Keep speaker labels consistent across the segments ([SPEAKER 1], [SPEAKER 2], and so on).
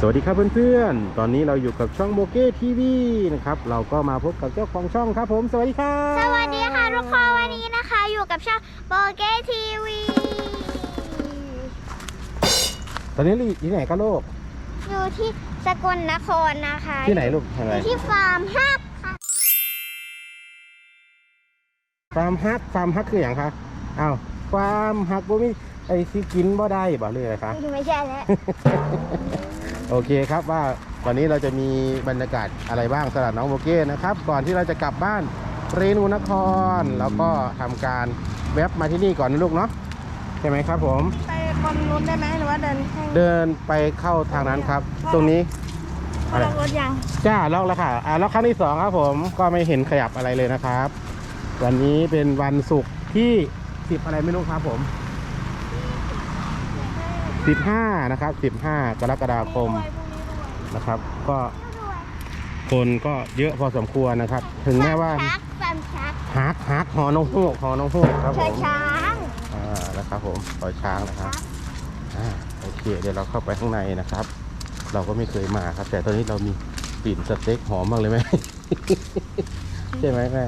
[SPEAKER 1] สวัสดีครับเพื่อนๆ ตอนนี้เราอยู่กับช่องโบเก้ทีวีนะครับ เราก็มาพบกับเจ้าของช่องครับผม สวัสดีครับ
[SPEAKER 2] สวัสดีค่ะทุกคนวันนี้นะคะ อยู่กับช่องโบเก้ทีวี
[SPEAKER 1] ตอนนี้เราอยู่ที่ไหนครับลูก
[SPEAKER 2] อยู่ที่สกลนครนะคะ
[SPEAKER 1] ที่ไหนลูกทำ
[SPEAKER 2] อ
[SPEAKER 1] ไม
[SPEAKER 2] ยู่ที่ฟาร์มฮับค่ะ
[SPEAKER 1] ฟาร์มฮัก ฟาร์มฮักคืออย่างคะอ้าว ฟาร์มฮักบ่มีไอ้ที่กินบ่ได้บ่เลยคะ
[SPEAKER 2] ไม่ใช่แล้ว
[SPEAKER 1] โอเคครับว่าวันนี้เราจะมีบรรยากาศอะไรบ้างสำหรับน้องโบเก้นะครับ ก่อนที่เราจะกลับบ้านเรนูนคร แล้วก็ทำการแวบมาที่นี่ก่อนนะลูกเนาะใช่ไหมครับผม
[SPEAKER 3] ไปบนนู้นได้ไหมหรือว่าเดินให้
[SPEAKER 1] เดินไปเข้าทางนั้นครับ ตรงนี้
[SPEAKER 3] เขาล็อกรถยัง
[SPEAKER 1] จ้าล็อกแล้วค่ะอ่าล็อกครั้งที่สองครับผมก็ไม่เห็นขยับอะไรเลยนะครับ วันนี้เป็นวันศุกร์ที่สิบอะไรไม่รู้ครับผม สิบห้านะครับสิบห้ากรกฎาคมนะครับ ก็คนก็เยอะพอสมควรนะครับ ถึงแม้ว่า
[SPEAKER 2] ชักฟาร์มชัก
[SPEAKER 1] ฮักฮักหอนงฮูกหอนงฮูกครับผ
[SPEAKER 2] เชิญ
[SPEAKER 1] ม
[SPEAKER 2] ช้าง
[SPEAKER 1] อ่านะครับผมปล่อยช้างนะครับอ่าโอเค เดี๋ยวเราเข้าไปข้างในนะครับ เราก็ไม่เคยมาครับ แต่ตอนนี้เรามีกลิ่นสเต็กหอมมากเลยไหม ใช่ไหมแม่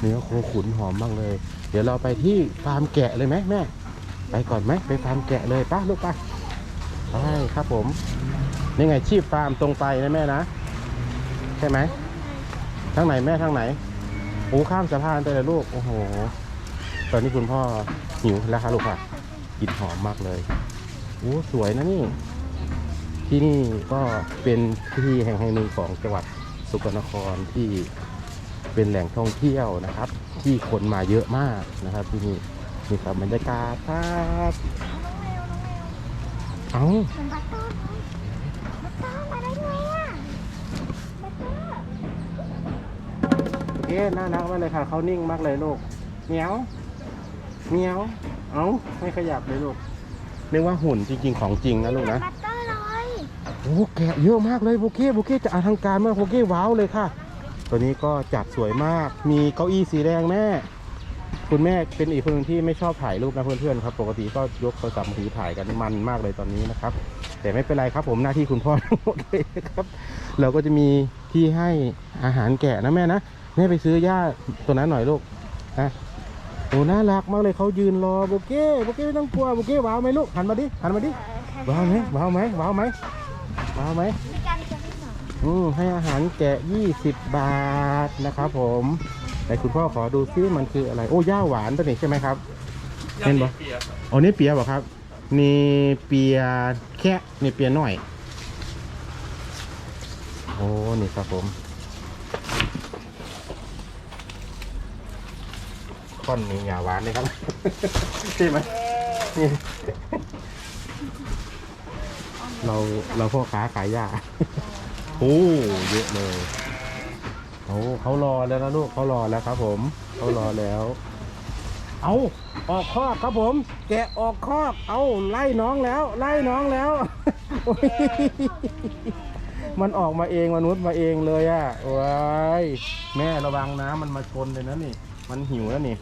[SPEAKER 1] เนื้อโคขุนหอมมากเลย เดี๋ยวเราไปที่ฟาร์มแกะเลยไหมแม่ ไปก่อนไหมไปฟาร์มแกะเลยป้าลูกป้าไปครับผมนี่ไงชีพฟาร์มตรงไปนะแม่นะใช่ไหมทางไหนแม่ทางไหนโอ้ข้ามสะพานไปเลยลูกโอ้โห ตอนนี้คุณพ่อหิวแล้วครับลูกค่ะกลิ่นหอมมากเลยโอ้สวยนะนี่ ที่นี่ก็เป็นที่แห่งแห่งหนึ่งของจังหวัดสกลนครที่เป็นแหล่งท่องเที่ยวนะครับ ที่คนมาเยอะมากนะครับที่นี่ นี่ครับบรรยากาศครับเอา
[SPEAKER 2] เป็นบัตเตอร์บัตเตอร์มาได้ไงอะบัตเตอร์
[SPEAKER 1] โอเคน่ารักมากเลยค่ะ เขานิ่งมากเลยลูกเหมียวเหมียวเอาไม่ขยับเลยลูกเรียกว่าหุ่นจริง ๆ ของจริงนะลูกนะ
[SPEAKER 2] บัตเตอร์เลย
[SPEAKER 1] โอ้แกะเยอะมากเลยโบเก้โบเก้จะอลังการมากโบเก้ว้าวเลยค่ะ ตัวนี้ก็จัดสวยมากมีเก้าอี้สีแดงแม่ คุณแม่เป็นอีกคนหนึ่งที่ไม่ชอบถ่ายรูปนะเพื่อนๆครับ ปกติก็ยกโทรศัพท์มือถือถ่ายกันมันมากเลยตอนนี้นะครับ แต่ไม่เป็นไรครับ ผมหน้าที่คุณพ่อทั้งหมดเลยนะครับ เราก็จะมีที่ให้อาหารแกะนะแม่นะแม่ไปซื้อหญ้าตัวนั้นหน่อยลูกนะโอ้น่ารักมากเลยเขายืนรอโบเก้โบเก้ไม่ต้องกลัวโบเก้ว้าวไหมลูกหันมาดิหันมาดิว้าวไหมว้าวไหมว้าวไหมว้าวไหม
[SPEAKER 2] มีการจะไม่สอน
[SPEAKER 1] อืมให้อาหารแกะ 20 บาทนะครับผม แต่คุณพ่อขอดูซิมันคืออะไร โอ้ย่าหวานตัวนี้ใช่ไหมครับ เห็นปะอ๋อนี่เปียบอกครับนี่เปียแค่นี่เปียหน่อย โอ้ นี่ครับผมค่อนนี้อย่าหวานเลยครับ ใช่ไหมนี่เราเราพ่อค้าขายยาโอ้เยอะเลย โอ้เขารอแล้วนะลูกเขารอแล้วครับ ผมเขารอแล้ว เอาออกคอกครับผม แกะออกคอก เอาไล่น้องแล้ว ไล่น้องแล้วโอ้ยมันออกมาเองมนุษย์มาเองเลยอะ่ะว้ายแม่ระวังนะมันมาชนเลยนะนี่ มันหิวแล้วนี่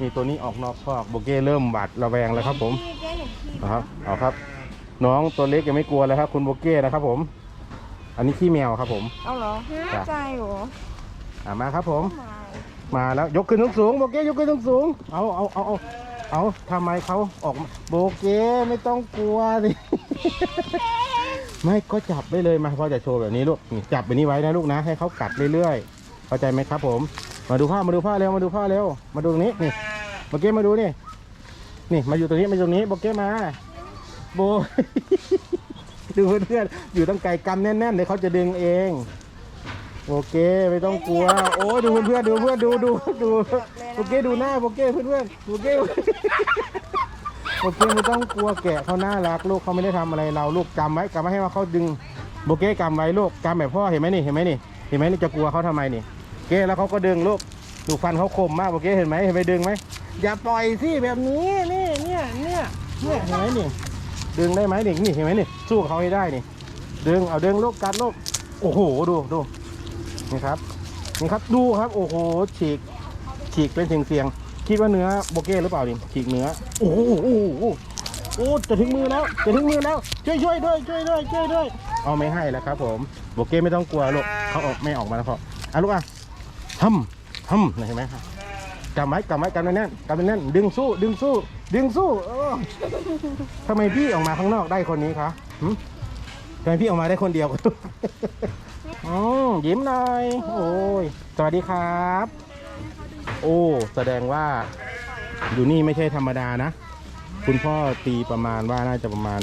[SPEAKER 1] นี่ตัวนี้ออกนอกคอกโบเก้เริ่มบาดระแวงแล้วครับผม
[SPEAKER 2] พี่เจ๊เห็นพี่
[SPEAKER 1] นะครับเอาครับ น้องตัวเล็กยังไม่กลัวเลยครับ คุณโบเก้นะครับผม อันนี้ขี้แมวครับผม
[SPEAKER 3] เอาเหรอ
[SPEAKER 1] จ้ะ
[SPEAKER 3] ใจเหรอ
[SPEAKER 1] อ่ามาครับผม
[SPEAKER 3] มา
[SPEAKER 1] มาแล้วยกขึ้นสูงๆโบเก้ยกขึ้นสูงๆเอาเอาเอาเอาเอาทำไมเขาออกมาโบเก้ไม่ต้องกลัวสิ ไม่ก็จับได้เลยมาพ่อจะโชว์แบบนี้ลูกนี่จับแบบนี้ไว้นะลูกนะ ให้เขากัดเรื่อยๆเข้าใจไหมครับผม มาดูพ่อมาดูพ่อเร็วมาดูพ่อเร็วมาดูตรงนี้นี่โบเก้มาดูนี่นี่มาอยู่ตรงนี้มาอยู่ตรงนี้โบเก้มาโบ ดูเพื่อนๆอยู่ตั้งไกลกำแน่นๆเดี๋ยวเขาจะดึงเอง โอเคไม่ต้องกลัว โอ้ดูเพื่อนๆดูเพื่อนดูดูดูโอเคดูหน้าโอเคเพื่อนๆโอเคโอเคไม่ต้องกลัวแกะเขาน่ารักลูกเขาไม่ได้ทำอะไรเราลูกจำไว้จำไว้ให้ว่าเขาดึงโบเก้กำไว้ลูกกำแบบพ่อเห็นไหมนี่เห็นไหมนี่เห็นไหมนี่จะกลัวเขาทำไมนี่เก้แล้วเขาก็ดึงลูกดูฟันเขาคมมากโอเคเห็นไหมเห็นไหมดึงไหมอย่าปล่อยสิแบบนี้นี่เนี่ยเนี่ยเนี่ยเห็นไหมนี่ ดึงได้ไหมนี่นี่เห็นไหมนี่สู้เขาให้ได้นี่ดึงเอาดึงลูกกัดลูกโอ้โหดูดูนี่ครับนี่ครับดูครับโอ้โหฉีกฉีกเป็นเสียงเสียงคิดว่าเนื้อโบเก้หรือเปล่าดิฉีกเนื้อโอ้โหโอ้โหโอ้จะถึงมือแล้วจะถึงมือแล้วช่วยช่วยด้วยช่วยด้วยช่วยด้วยเอาไม่ให้แล้วครับ ผมโบเก้ไม่ต้องกลัวลูกเขาออกไม่ออกมาแล้วพออะลูกอะทำทำเห็นไหมครับกำไว้กำไว้กำแน่นกำแน่นดึงสู้ดึงสู้ ดึงสู้เออทำไมพี่ออกมาข้างนอกได้คนนี้คะหึทำไมพี่ออกมาได้คนเดียว อืมยิ้มหน่อย โอ้ย สวัสดีครับ โอ้ แสดงว่า อยู่นี่ไม่ใช่ธรรมดานะ คุณพ่อตีประมาณว่าน่าจะประมาณ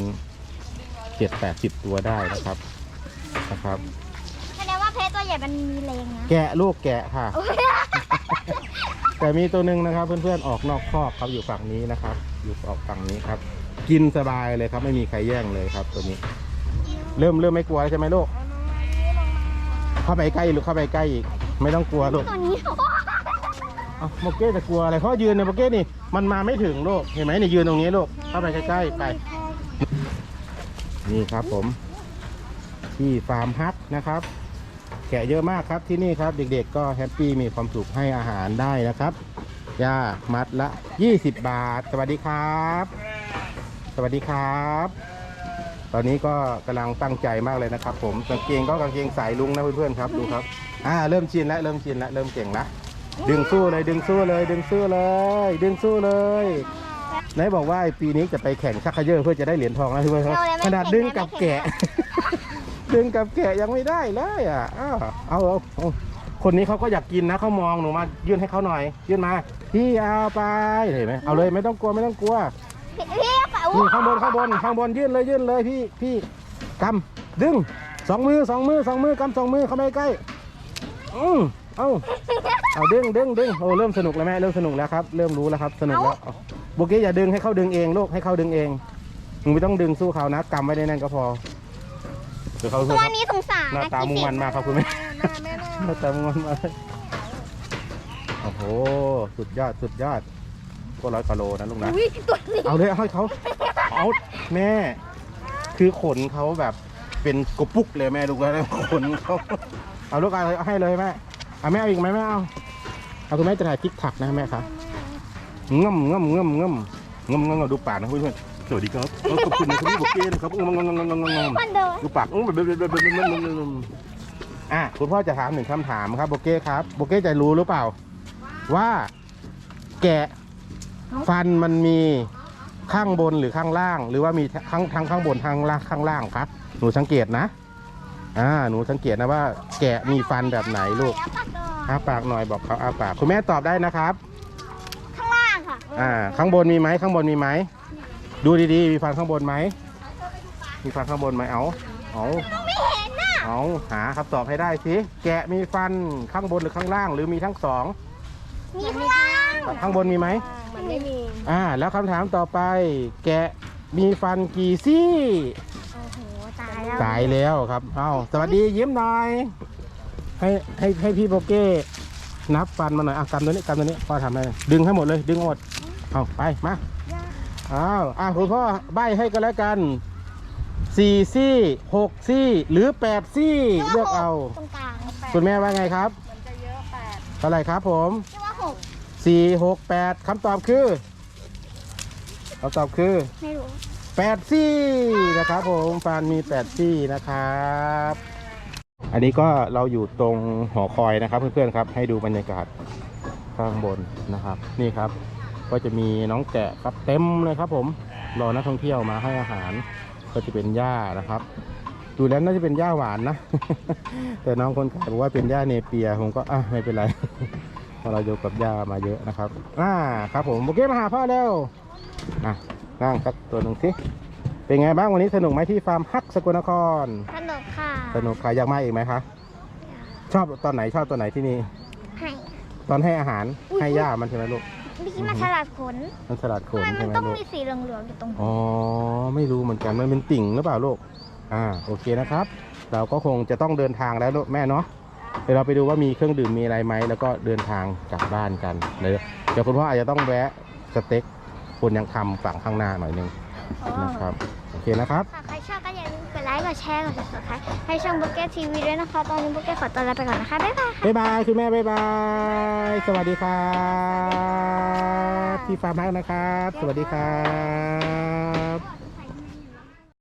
[SPEAKER 1] เจ็ดแปดสิบตัวได้นะครับ นะครับ
[SPEAKER 2] แสดงว่าเพชรตัวใหญ่มันมีแรงนะ
[SPEAKER 1] แกะลูกแกะค่ะ แต่มีตัวหนึ่งนะครับเพื่อนๆออกนอกคอกครับอยู่ฝั่งนี้นะครับ อยู่ออกฝั่งนี้ครับ กินสบายเลยครับ ไม่มีใครแย่งเลยครับ ตัวนี้ เริ่มเริ่มไม่กลัวแล้วใช่ไหมลูกเข้าไปใกล้ลูกเข้าไปใกล้อีกไม่ต้องกลัวลูก
[SPEAKER 2] ตัวนี้
[SPEAKER 1] เอ้าโมเก้จะกลัวอะไรเพราะยืนเนี่ยโมเก้นี่มันมาไม่ถึงลูกเห็นไหมเนี่ยยืนตรงนี้ลูกเข้าไปใกล้ๆไป นี่ครับผม ที่ฟาร์มฮักนะครับ แกะเยอะมากครับที่นี่ครับเด็กๆก็แฮปปี้มีความสุขให้อาหารได้นะครับย่ามัดละ 20 บาท สวัสดีครับ สวัสดีครับ ตอนนี้ก็กำลังตั้งใจมากเลยนะครับ ผมกางเกงก็กางเกงสายลุงนะเพื่อนๆครับดูครับอ่าเริ่มชินแล้วเริ่มชินแล้วเริ่มเก่งละดึงสู้เลยดึงสู้เลย ดึงสู้เลย ดึงสู้เลยไหนบอกว่าไอ้ปีนี้จะไปแข่งชักเขยอเพื่อจะได้เหรียญทองนะเพื่อนๆครับขนาดดึงกับแกะ ดึงกับแกะยังไม่ได้เลยอะอ้าวเอาเอาเอาคนนี้เขาก็อยากกินนะเขามองหนูมายื่นให้เขาหน่อย ยื่นมาพี่เอาไปเห็นไหมเอาเลยไม่ต้องกลัวไม่ต้องกลัว
[SPEAKER 2] พี่ฝา
[SPEAKER 1] นี่ข้างบนข้างบนข้างบนยื่นเลยยื่นเลยพี่พี่กำดึงสองมือสองมือสองมือกำสองมือเข้าไปใกล้อืมเอาเอาดึงดึงดึงโอ้เริ่มสนุกแล้วแม่เริ่มสนุกแล้วครับ เริ่มรู้แล้วครับ สนุกแล้วเอาโบเก้อย่าดึงให้เขาดึงเองลูกให้เขาดึงเองมึงไม่ต้องดึงสู้เขานะกำไว้ในนั้นก็พอ เดี๋ยวเขา
[SPEAKER 2] ตัวนี้สงสาร
[SPEAKER 1] หน้า
[SPEAKER 2] นะ
[SPEAKER 1] ตามุ่งมั่นมากครับคุณแม่
[SPEAKER 3] หน้าแม่น่า
[SPEAKER 1] หน้าตามุ่งมั่นมากโอ้โห สุดยอด สุดยอดก็ร้อยกิโลนะลูกนะ
[SPEAKER 2] อุ้ยตัวนี้
[SPEAKER 1] เอาเลยเอาให้เขาเอาแม่ คือขนเขาแบบเป็นกระปุกเลยแม่ดูกันขนเขาเอาลูกเอาเลยเอาให้เลยแม่เอาแม่เอาอีกไหมแม่เอาเอาคุณแม่จะถ่ายทิกถักนะแม่ครับง่ำง่ำง่ำง่ำง่ำง่ำดูปากนะเพื่อนๆ สวัสดีครับเออขอบคุณนะคุณพี่บุกเก้นะครับง่ำง่ำง่ำง่ำง่ำง่ำ
[SPEAKER 2] มันเดิน
[SPEAKER 1] ดูปากอื้อแบบแบบแบบแบบแบบแบบอะคุณพ่อจะถามหนึ่งคำถามครับโบเก้ครับโบเก้จะรู้หรือเปล่า ว่าแกะฟันมันมีข้างบนหรือข้างล่าง หรือว่ามีข้างทั้งข้างบนทางล่างข้างล่างครับ หนูสังเกตนะ อ่าหนูสังเกตนะว่า แกะมีฟันแบบไหนลูก
[SPEAKER 2] แล้วปากก่อน
[SPEAKER 1] อ้าปากหน่อยบอกเขาอ้าปาก คุณแม่ตอบได้นะครับ
[SPEAKER 2] ข้างล่างค่ะ
[SPEAKER 1] อ่า ข้างบนมีไหมข้างบนมีไหม ดูดีๆ มีฟันข้างบนไหม มีฟันข้างบนไหม เอาเอา
[SPEAKER 2] ไม่เห็นน่ะ
[SPEAKER 1] เอาหาคำตอบให้ได้สิ แกะมีฟันข้างบนหรือข้างล่าง หรือมีทั้งสอง
[SPEAKER 2] มีข้างล่าง
[SPEAKER 1] ข้างบนมีไหม
[SPEAKER 3] มันไม่มี
[SPEAKER 1] อ่า แล้วคำถามต่อไป แกะมีฟันกี่ซี่
[SPEAKER 2] โอ้โห ตายแล้ว
[SPEAKER 1] ตายแล้วครับ เอาสวัสดียิ้มหน่อย ให้ให้ให้พี่โบเก้นับฟันมาหน่อยอะกำตัวนี้กำตัวนี้พ่อทำให้ดึงให้หมดเลย ดึงให้หมด เอาไป มา อ้าวอะคุณพ่อใบให้กันแล้วกันสี่ซี่หกซี่หรือแปดซี่เลือกเอา
[SPEAKER 2] ตรงกลาง
[SPEAKER 1] คุณแม่ว่าไงครับ
[SPEAKER 3] มันจะเยอะแปด
[SPEAKER 1] เท่าไหร่ครับผม
[SPEAKER 2] เรียกว่าหก
[SPEAKER 1] สี่หกแปดคำตอบคือคำตอบคือ
[SPEAKER 2] ไม่รู้
[SPEAKER 1] แปดซี่นะครับผมฟานมีแปดซี่นะครับอันนี้ก็เราอยู่ตรงหอคอยนะครับเพื่อนๆครับ ให้ดูบรรยากาศข้างบนนะครับ นี่ครับ ก็จะมีน้องแกะครับเต็มเลยครับ ผมรอนักท่องเที่ยวมาให้อาหาร ก็จะเป็นหญ้านะครับดูแล้วน่าจะเป็นหญ้าหวานนะ แต่น้องคนขายบอกว่าเป็นหญ้าเนเปีย ผมก็อะไม่เป็นไรเพราะเราอยู่กับหญ้ามาเยอะนะครับอ่าครับผมโอเคมาหาพ่อเร็วอะนั่งสักตัวหนึ่งสิเป็นไงบ้างวันนี้สนุกไหมที่ฟาร์มฮักสกลนคร
[SPEAKER 2] สนุกค่ะ
[SPEAKER 1] สนุกค่ะอยากมาอีกไหมคะชอบตอนไหนชอบตัวไหนที่นี่
[SPEAKER 2] ให้
[SPEAKER 1] ตอนให้อาหาร
[SPEAKER 2] อุ๊ย
[SPEAKER 1] ให้ย่ามันใช่ไหมลูก
[SPEAKER 2] เมื่อกี้มันฉลาดขน
[SPEAKER 1] มันสลัดข
[SPEAKER 2] ทำ
[SPEAKER 1] น
[SPEAKER 2] ไมมั
[SPEAKER 1] ใช่
[SPEAKER 2] น
[SPEAKER 1] ไหม
[SPEAKER 2] ต้อง
[SPEAKER 1] ลูก
[SPEAKER 2] มีสีเหลืองๆอยู่ตรง
[SPEAKER 1] อ๋อไม่รู้เหมือนกันมันเป็นติ่งหรือเปล่าลูกอ่าโอเคนะครับ เราก็คงจะต้องเดินทางแล้วลูกแม่เนาะเดี๋ยวเราไปดูว่ามีเครื่องดื่มมีอะไรไหมแล้วก็เดินทางกลับบ้านกันเลยเดี๋ยวคุณพ่ออาจจะต้องแวะสเต็กคนยังคำฝั่งข้างหน้าหน่อยนึงนะครับโอเคนะครับ
[SPEAKER 2] ค่ะใคร ชอบก็อย่าลืมกดไลค์ กดแชร์ กด subscribe ให้ช่องบุกเก็ตทีวีด้วยนะคะ ตอนนี้บุกเก็ตขอตัวลาไปก่อนนะคะ บ๊ายบาย
[SPEAKER 1] บ๊ายบาย คุณแม่บ๊ายบาย สวัสดีครับที่ฟาร์มฮักนะครับ สวัสดีครับ